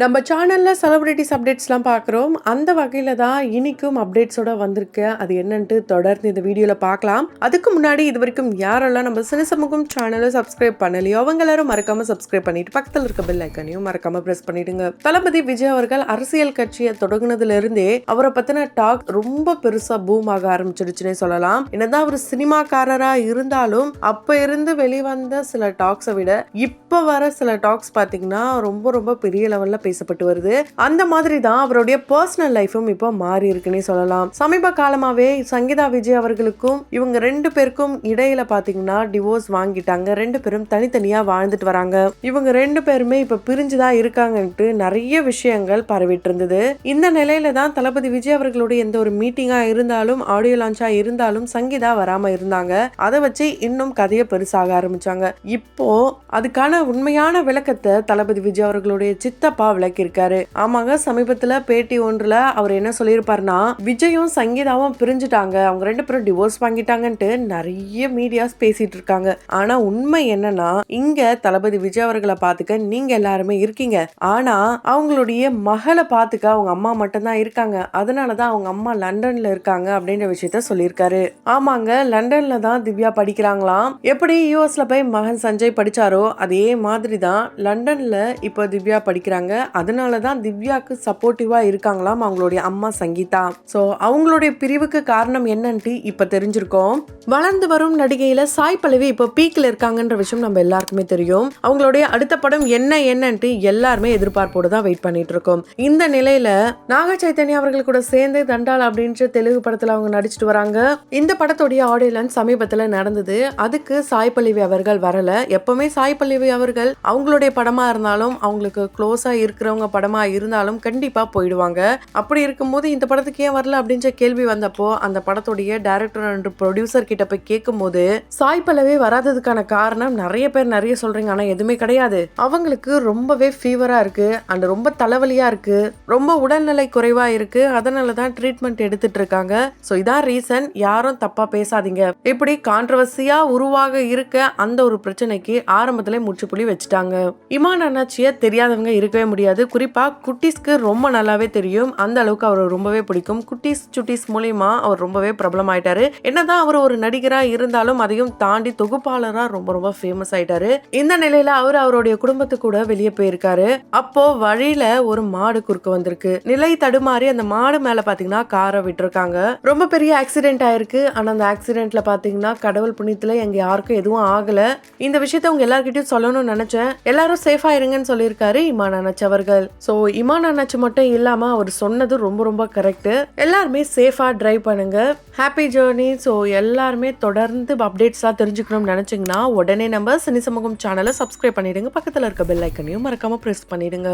நம்ம சேனலில் செலிப்ரிட்டிஸ் அப்டேட்ஸ்லாம் பார்க்குறோம். அந்த வகையில தான் இனிக்கும் அப்டேட்ஸோட வந்திருக்கு. அது என்னன்ட்டு தொடர்ந்து இந்த வீடியோவில் பார்க்கலாம். அதுக்கு முன்னாடி இது வரைக்கும் யாரெல்லாம் நம்ம சினசமூகம் சேனலை சப்ஸ்கிரைப் பண்ணலையோ அவங்க எல்லாரும் மறக்காம சப்ஸ்கிரைப் பண்ணிட்டு பக்கத்தில் இருக்க பெல் ஐக்கனையும் மறக்காம ப்ரெஸ் பண்ணிடுங்க. தளபதி விஜய் அவர்கள் அரசியல் கட்சியை தொடங்குனதுல இருந்தே அவரை பத்தின டாக் ரொம்ப பெருசாக பூம் ஆக ஆரம்பிச்சிடுச்சுன்னே சொல்லலாம். என்னதான் அவர் சினிமாக்காரரா இருந்தாலும் அப்போ இருந்து வெளிவந்த சில டாக்ஸை விட இப்போ வர சில டாக்ஸ் பார்த்தீங்கன்னா ரொம்ப ரொம்ப பெரிய லெவலில் பேசப்பட்டு வருது. அந்த மாதிரி தான் அவருடைய பர்சனல் லைஃபும் இப்போ மாறி இருக்குன்னே சொல்லலாம். சமீப காலமாவே சங்கீதா விஜய் அவர்களுக்கும் இவங்க ரெண்டு பேருக்கும் இடையில பாத்தீங்கன்னா டிவோர்ஸ் வாங்கிட்டாங்க. ரெண்டு பேரும் தனித்தனியா வாழ்ந்துட்டு வராங்க. இவங்க ரெண்டு பேருமே இப்ப பிரிஞ்சுதான் இருக்காங்கன்ட்டு நிறைய விஷயங்கள் பரவிட்டு இருந்தது. இந்த நிலையில தான் தளபதி விஜய் அவர்களுடைய எந்த ஒரு மீட்டிங்கா இருந்தாலும் ஆடியோ லான்ச்சா இருந்தாலும் சங்கீதா வராம இருந்தாங்க. அதை வச்சு இன்னும் கதையை பெருசாக ஆரம்பிச்சாங்க. இப்போ அதுக்கான உண்மையான விளக்கத்தை தளபதி விஜய் அவர்களுடைய சித்தப்பா விளக்கியிருக்காரு ஆமாங்க சமீபத்துல பேட்டி ஒன்றுல அவர் என்ன சொல்லியிருப்பாருன்னா விஜயும் சங்கீதாவும் பிரிஞ்சுட்டாங்க. அவங்க ரெண்டு பேரும் டிவோர்ஸ் வாங்கிட்டாங்கன்ட்டு நிறைய மீடியாஸ் பேசிட்டு இருக்காங்க. ஆனா உண்மை என்னன்னா இங்க தளபதி விஜய் அவர்களை பாத்துக்க நீங்க எல்லாருமே இருக்கீங்க. ஆனா அவங்களுடைய மகளை பாத்துக்க அவங்க அம்மா மட்டும்தான் இருக்காங்க. அதனாலதான் அவங்க அம்மா லண்டன்ல இருக்காங்க அப்படின்ற விஷயத்த சொல்லியிருக்காரு. ஆமாங்க லண்டன்ல தான் திவ்யா படிக்கிறாங்களாம். எப்படி யூஎஸ்ல போய் மகன் சஞ்சய் படிச்சாரோ அதே மாதிரி தான் லண்டன்ல இப்போ திவ்யா படிக்கிறாங்க. அதனால தான் திவ்யாக்கு சப்போர்ட்டிவா இருக்காங்களாம் அவங்களுடைய அம்மா சங்கீதா. ஸோ அவங்களுடைய பிரிவுக்கு காரணம் என்னன்ட்டு இப்போ தெரிஞ்சிருக்கோம். வளர்ந்து வரும் நடிகையில சாய் பல்லவி இப்போ பீக்கில் இருக்காங்கன்ற விஷயம் நம்ம எல்லாருக்குமே தெரியும். அவங்களுடைய அடுத்த படம் என்ன என்னன்ட்டு எல்லாருமே எதிர்பார்ப்போடு தான் வெயிட் பண்ணிட்டு இருக்கோம் இந்த நிலையில நாக சைத்தன்யா அவர்கள் கூட சேர்ந்து தண்டால் அப்படின்ற தெலுங்கு படத்துல அவங்க நடிச்சிட்டு வராங்க. இந்த படத்துடைய ஆடியோ லான்ச் சமீபத்துல நடந்தது. அதுக்கு சாய் பல்லவி அவர்கள் வரல. எப்பவுமே சாய் பல்லவி அவர்கள் அவங்களுடைய படமா இருந்தாலும் அவங்களுக்கு க்ளோஸா இருக்கிறவங்க படமா இருந்தாலும் கண்டிப்பா போயிடுவாங்க. அப்படி இருக்கும்போது இந்த படத்துக்கு ஏன் வரல அப்படின்ற கேள்வி வந்தப்போ அந்த படத்துடைய டைரக்டர் அண்ட் ப்ரொடியூசர் கிட்ட போய் கேட்கும்போது சாய் பல்லவி வராததுக்கான காரணம் நிறைய பேர் நிறைய சொல்றீங்க. ஆனா எதுவுமே கிடையாது. அவங்களுக்கு ரொம்பவே ஃபீவரா இருக்கு. அண்ட் ரொம்ப தலைவலியா இருக்கு. ரொம்ப உடல்நிலை குறைவா இருக்கு. அதனால தான் ட்ரீட்மெண்ட் எடுத்துட்டு இருக்காங்க. ஸோ இதான் ரீசன் யாரும் தப்பா பேசாதீங்க. இப்படி கான்ட்ரவர்சியா உருவாக இருக்க அந்த ஒரு பிரச்சனைக்கு ஆரம்பத்திலே முற்றுப்புள்ளி வச்சுட்டாங்க. இமான் அண்ணாச்சிய தெரியாதவங்க இருக்கவே முடியாது. குறிப்பா குட்டீஸ்க்கு ரொம்ப நல்லாவே தெரியும். அந்த அளவுக்கு அவர் ரொம்பவே பிடிக்கும். குட்டீஸ் சுட்டீஸ் மூலியமா அவர் ரொம்பவே பிரபலம் ஆயிட்டாரு. என்னதான் அவர் ஒரு நடிகராக இருந்தாலும் அதையும் தாண்டி தொகுப்பாளராக ரொம்ப ரொம்ப ஃபேமஸ் ஆயிட்டாரு. இந்த நிலையில அவர் அவருடைய குடும்பத்து கூட வெளியே போயிருக்காரு. அப்போ வழியில ஒரு மாடு குறுக்க வந்திருக்கு. நிலை தடுமாறி அந்த மாடு மேல பாத்தீங்கன்னா காரை விட்டுருக்காங்க. ரொம்ப பெரிய ஆக்சிடென்ட் ஆயிருக்கு. ஆனா அந்த ஆக்சிடென்ட்ல பாத்தீங்கன்னா கடவுள் புண்ணியத்துல எங்க யாருக்கும் எதுவும் ஆகல. இந்த விஷயத்த உங்க எல்லார்கிட்டயும் சொல்லணும்னு நினைச்சேன். எல்லாரும் சேஃபா இருங்கன்னு சொல்லியிருக்காரு இம்மா நினைச்ச அவர்கள் ஸோ இமான் அண்ணாச்சி மட்டும் இல்லாமல் அவர் சொன்னது ரொம்ப ரொம்ப கரெக்டு எல்லாருமே சேஃபாக ட்ரைவ் பண்ணுங்க. ஹாப்பி ஜேர்னி ஸோ எல்லாருமே தொடர்ந்து அப்டேட்ஸ்லாம் தெரிஞ்சுக்கணும்னு நினச்சிங்கன்னா உடனே நம்ம சினி சமூகம் சேனலை சப்ஸ்கிரைப் பண்ணிடுங்க. பக்கத்தில் இருக்க பெல் ஐக்கனையும் மறக்காமல் ப்ரெஸ் பண்ணிடுங்க.